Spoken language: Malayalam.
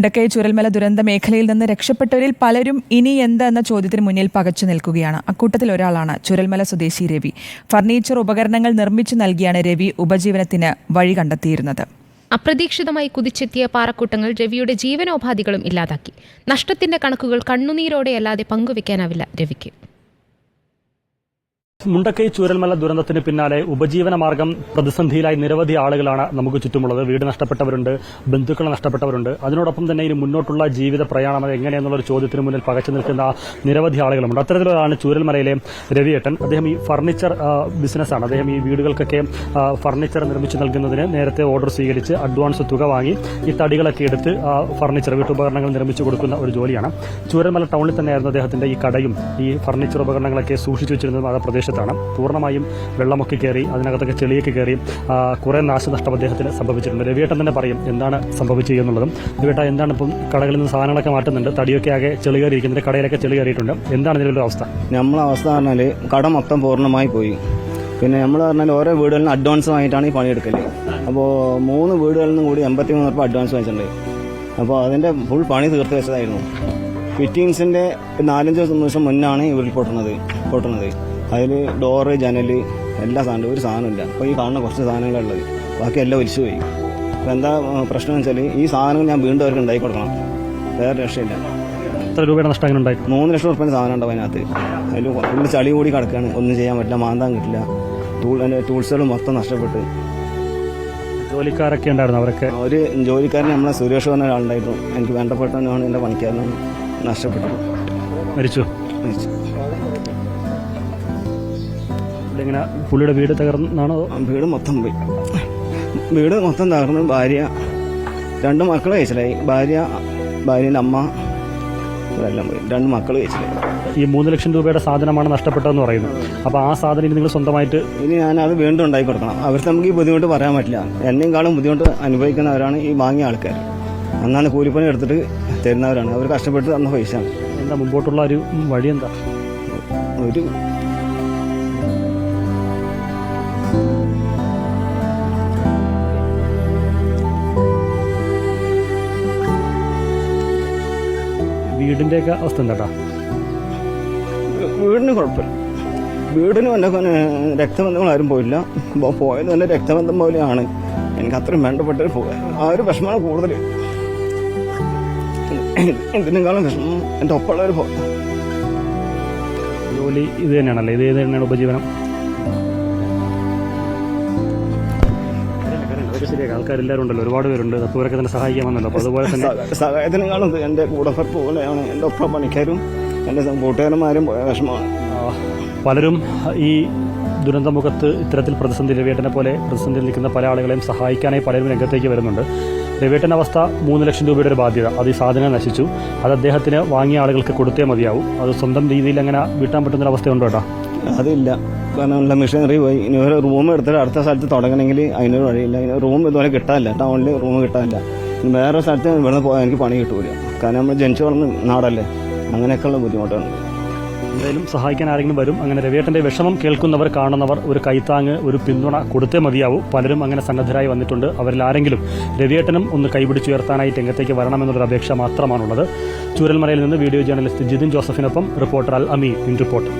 മുണ്ടക്കൈ ചുരൽമല ദുരന്ത മേഖലയിൽ നിന്ന് രക്ഷപ്പെട്ടവരിൽ പലരും ഇനി എന്ത് എന്ന ചോദ്യത്തിന് മുന്നിൽ പകച്ചു നിൽക്കുകയാണ്. അക്കൂട്ടത്തിൽ ഒരാളാണ് ചുരൽമല സ്വദേശി രവി. ഫർണിച്ചർ ഉപകരണങ്ങൾ നിർമ്മിച്ചു നൽകിയാണ് രവി ഉപജീവനത്തിന് വഴി കണ്ടെത്തിയിരുന്നത്. അപ്രതീക്ഷിതമായി കുതിച്ചെത്തിയ പാറക്കൂട്ടങ്ങൾ രവിയുടെ ജീവനോപാധികളും ഇല്ലാതാക്കി. നഷ്ടത്തിന്റെ കണക്കുകൾ കണ്ണുനീരോടെയല്ലാതെ പങ്കുവെക്കാനാവില്ല രവിക്ക്. മുണ്ടക്കൈ ചൂരൽമല ദുരന്തത്തിന് പിന്നാലെ ഉപജീവന മാർഗം പ്രതിസന്ധിയിലായി നിരവധി ആളുകളാണ് നമുക്ക് ചുറ്റുമുള്ളത്. വീട് നഷ്ടപ്പെട്ടവരുണ്ട് ബന്ധുക്കളെ നഷ്ടപ്പെട്ടവരുണ്ട്. അതിനോടൊപ്പം തന്നെ ഇനി മുന്നോട്ടുള്ള ജീവിത പ്രയാണം അത് എങ്ങനെയെന്നുള്ള ഒരു ചോദ്യത്തിന് മുന്നിൽ പകച്ചു നിൽക്കുന്ന നിരവധി ആളുകളുണ്ട് അത്തരത്തിലൊരാളാണ് ചൂരൽമലയിലെ രവിയേട്ടൻ. അദ്ദേഹം ഈ ഫർണിച്ചർ ബിസിനസ്സാണ്. അദ്ദേഹം ഈ വീടുകൾക്കൊക്കെ ഫർണിച്ചർ നിർമ്മിച്ചു നൽകുന്നതിന് നേരത്തെ ഓർഡർ സ്വീകരിച്ച് അഡ്വാൻസ് തുക വാങ്ങി ഈ തടികളൊക്കെ എടുത്ത് ഫർണിച്ചർ വീട്ടുപകരണങ്ങൾ നിർമ്മിച്ചു കൊടുക്കുന്ന ഒരു ജോലിയാണ്. ചൂരൽമല ടൗണിൽ തന്നെയായിരുന്നു അദ്ദേഹത്തിന്റെ ഈ കടയും ഈ ഫർണിച്ചർ ഉപകരണങ്ങളൊക്കെ സൂക്ഷിച്ചു വെച്ചിരുന്നതും ആ പ്രദേശത്താണ്. പൂർണമായും വെള്ളമൊക്കെ കയറി അതിനകത്തൊക്കെ ചെളിയൊക്കെ കയറി കുറേ നാശനഷ്ടം അദ്ദേഹത്തിന് സംഭവിച്ചിട്ടുണ്ട്. രവിയേട്ടൻ തന്നെ പറയും എന്താണ് സംഭവിച്ചത് എന്നുള്ളതും. രവിയേട്ട എന്താണ് ഇപ്പം കടകളിൽ നിന്ന് സാധനങ്ങളൊക്കെ മാറ്റുന്നുണ്ട്? തടിയൊക്കെ ആകെ ചെളി കയറിയിരിക്കുന്നുണ്ട് കടയിലൊക്കെ ചെളി കയറിയിട്ടുണ്ട്. എന്താണ് ഇതിലൊരു അവസ്ഥ? നമ്മളെ അവസ്ഥ പറഞ്ഞാൽ കട മൊത്തം പൂർണമായി പോയി. പിന്നെ നമ്മൾ പറഞ്ഞാൽ ഓരോ വീടുകളിലും അഡ്വാൻസ് വാങ്ങിയിട്ടാണ് ഈ പണിയെടുക്കൽ. അപ്പോൾ മൂന്ന് വീടുകളിൽ നിന്നും കൂടി എൺപത്തി മൂന്ന് റുപ്യ അഡ്വാൻസ് വാങ്ങിച്ചിട്ടുണ്ട്. അപ്പോൾ അതിന്റെ ഫുൾ പണി തീർത്ത് വെച്ചതായിരുന്നു. ഫിറ്റിങ്സിന്റെ നാലഞ്ച് ദിവസം മുന്നാണ് ഇവർ പൊട്ടുന്നത് പൊട്ടുന്നത്. അതിൽ ഡോറ് ജനൽ എല്ലാ സാധനവും ഒരു സാധനമില്ല അപ്പോൾ ഈ കാണുന്ന കുറച്ച് സാധനങ്ങളുള്ളത്. ബാക്കി എല്ലാം ഒലിച്ചു പോയി. അപ്പോൾ എന്താ പ്രശ്നം എന്ന് വെച്ചാൽ ഈ സാധനങ്ങൾ ഞാൻ വീണ്ടും അവർക്ക് ഉണ്ടാക്കി കൊടുക്കണം. വേറെ രക്ഷയില്ല. എത്ര രൂപയുടെ നഷ്ടം അങ്ങനെ ഉണ്ടായി? മൂന്ന് ലക്ഷം ഉറപ്പിന്റെ സാധനം ഉണ്ടാവും അതിനകത്ത്. അതിൽ ഫുള്ള് ചളി കൂടി കിടക്കുകയാണ് ഒന്നും ചെയ്യാൻ പറ്റില്ല മാന്താൻ കിട്ടില്ല. ടൂൾ അതിന്റെ ടൂൾസുകൾ മൊത്തം നഷ്ടപ്പെട്ട്. ജോലിക്കാരൊക്കെ ഉണ്ടായിരുന്നു അവരൊക്കെ? ഒരു ജോലിക്കാരൻ നമ്മളെ സുരേഷ് പറഞ്ഞ ഒരാളുണ്ടായിരുന്നു. എനിക്ക് വേണ്ടപ്പെട്ടവനാണ് എന്റെ പണിക്കാരനാണ്. നഷ്ടപ്പെട്ടത് മരിച്ചു. ഇങ്ങനെ പുള്ളിയുടെ വീട് തകർന്നാണോ? വീട് മൊത്തം പോയി. വീട് മൊത്തം തകർന്ന് ഭാര്യ രണ്ട് മക്കൾ കഴിച്ചിലായി ഭാര്യ ഭാര്യന്റെ അമ്മ ഇതെല്ലാം പോയി. രണ്ട് മക്കൾ കഴിച്ചിലായി ഈ മൂന്ന് ലക്ഷം രൂപയുടെ സാധനമാണ് നഷ്ടപ്പെട്ടതെന്ന് പറയുന്നു. അപ്പോൾ ആ സാധനം ഇനി നിങ്ങൾ സ്വന്തമായിട്ട് ഇനി ഞാൻ അത് വീണ്ടും ഉണ്ടാക്കി കൊടുക്കണം. അവർക്ക് നമുക്ക് ഈ ബുദ്ധിമുട്ട് പറയാൻ പറ്റില്ല. എന്നെക്കാളും ബുദ്ധിമുട്ട് അനുഭവിക്കുന്നവരാണ് ഈ വാങ്ങിയ ആൾക്കാർ അന്നാണ് കൂലിപ്പണി എടുത്തിട്ട് തരുന്നവരാണ്. അവർ കഷ്ടപ്പെട്ട് തന്ന പൈസ എന്താ മുമ്പോട്ടുള്ള ഒരു വഴി എന്താ? ഒരു വീടിന്റെയൊക്കെ അവസ്ഥ എന്താ വീടിന് കുഴപ്പമില്ല. വീടിന് എന്റെ രക്തബന്ധങ്ങൾ ആരും പോയില്ല. പോയത് തന്നെ രക്തബന്ധം പോലെയാണ്. എനിക്ക് അത്രയും വേണ്ടപ്പെട്ട പോ ആ ഒരു വിഷമമാണ് കൂടുതൽ ഇതിനേക്കാളും വിഷമം എന്റെ ഒപ്പമുള്ളവർ പോ ജോലി ഇത് തന്നെയാണല്ലേ? ഇത് ഇത് തന്നെയാണ് ഉപജീവനം? അതൊക്കെ ശരിയാക്കാം ആൾക്കാരെല്ലാവരും ഉണ്ടല്ലോ. ഒരുപാട് പേരുണ്ട്. തത്തൂരൊക്കെ തന്നെ സഹായിക്കാമെന്നല്ലോ. അപ്പോൾ അതുപോലെ തന്നെ സഹായത്തിനെക്കാളും എന്റെ കൂടപ്പുറപ്പ് പോലെയാണ് എന്റെ ഒപ്പം പണിക്കാരും എന്റെ കൂട്ടുകാരന്മാരും പോയ വിഷമമാണ്. പലരും ഈ ദുരന്തമുഖത്ത് ഇത്തരത്തിൽ പ്രതിസന്ധി രവിയേട്ടനെ പോലെ പ്രതിസന്ധിയിൽ നിൽക്കുന്ന പല ആളുകളെയും സഹായിക്കാനായി പലരും രംഗത്തേക്ക് വരുന്നുണ്ട്. രവേട്ടൻ അവസ്ഥ മൂന്ന് ലക്ഷം രൂപയുടെ ഒരു ബാധ്യത. അത് ഈ സാധനം നശിച്ചു. അത് അദ്ദേഹത്തിന് വാങ്ങിയ ആളുകൾക്ക് കൊടുത്തേ മതിയാവും. അത് സ്വന്തം രീതിയിൽ അങ്ങനെ വീട്ടാൻ പറ്റുന്ന അവസ്ഥയുണ്ടോ കേട്ടോ അതില്ല. കാരണം മെഷീനറി പോയി. ഇനി ഒരു റൂം എടുത്തിട്ട് അടുത്ത സ്ഥലത്ത് തുടങ്ങണമെങ്കിൽ അതിനൊരു വഴിയില്ല. ഇനി റൂം ഇതുപോലെ കിട്ടാനില്ല. ടൗണിൽ റൂം കിട്ടാനില്ല. വേറെ സ്ഥലത്ത് ഇവിടുന്ന് പോയാൽ എനിക്ക് പണി കിട്ടൂല. കാരണം നമ്മൾ ജനിച്ചു വളർന്ന നാടല്ലേ? അങ്ങനെയൊക്കെയുള്ള ബുദ്ധിമുട്ടാണ് എന്തായാലും സഹായിക്കാൻ ആരെങ്കിലും വരും. അങ്ങനെ രവിയേട്ടന്റെ വിഷമം കേൾക്കുന്നവർ കാണുന്നവർ ഒരു കൈത്താങ്ങ് ഒരു പിന്തുണ കൊടുത്തേ മതിയാവും. പലരും അങ്ങനെ സന്നദ്ധരായി വന്നിട്ടുണ്ട്. അവരിൽ ആരെങ്കിലും രവിയേട്ടനും ഒന്ന് കൈപിടിച്ചുയർത്താനായി രംഗത്തേക്ക് വരണമെന്നുള്ളൊരു അപേക്ഷ മാത്രമാണുള്ളത്. ചൂരൽമലയിൽ നിന്ന് video journalist Jithin ജോസഫിനൊപ്പം reporter Al Ameen. In report.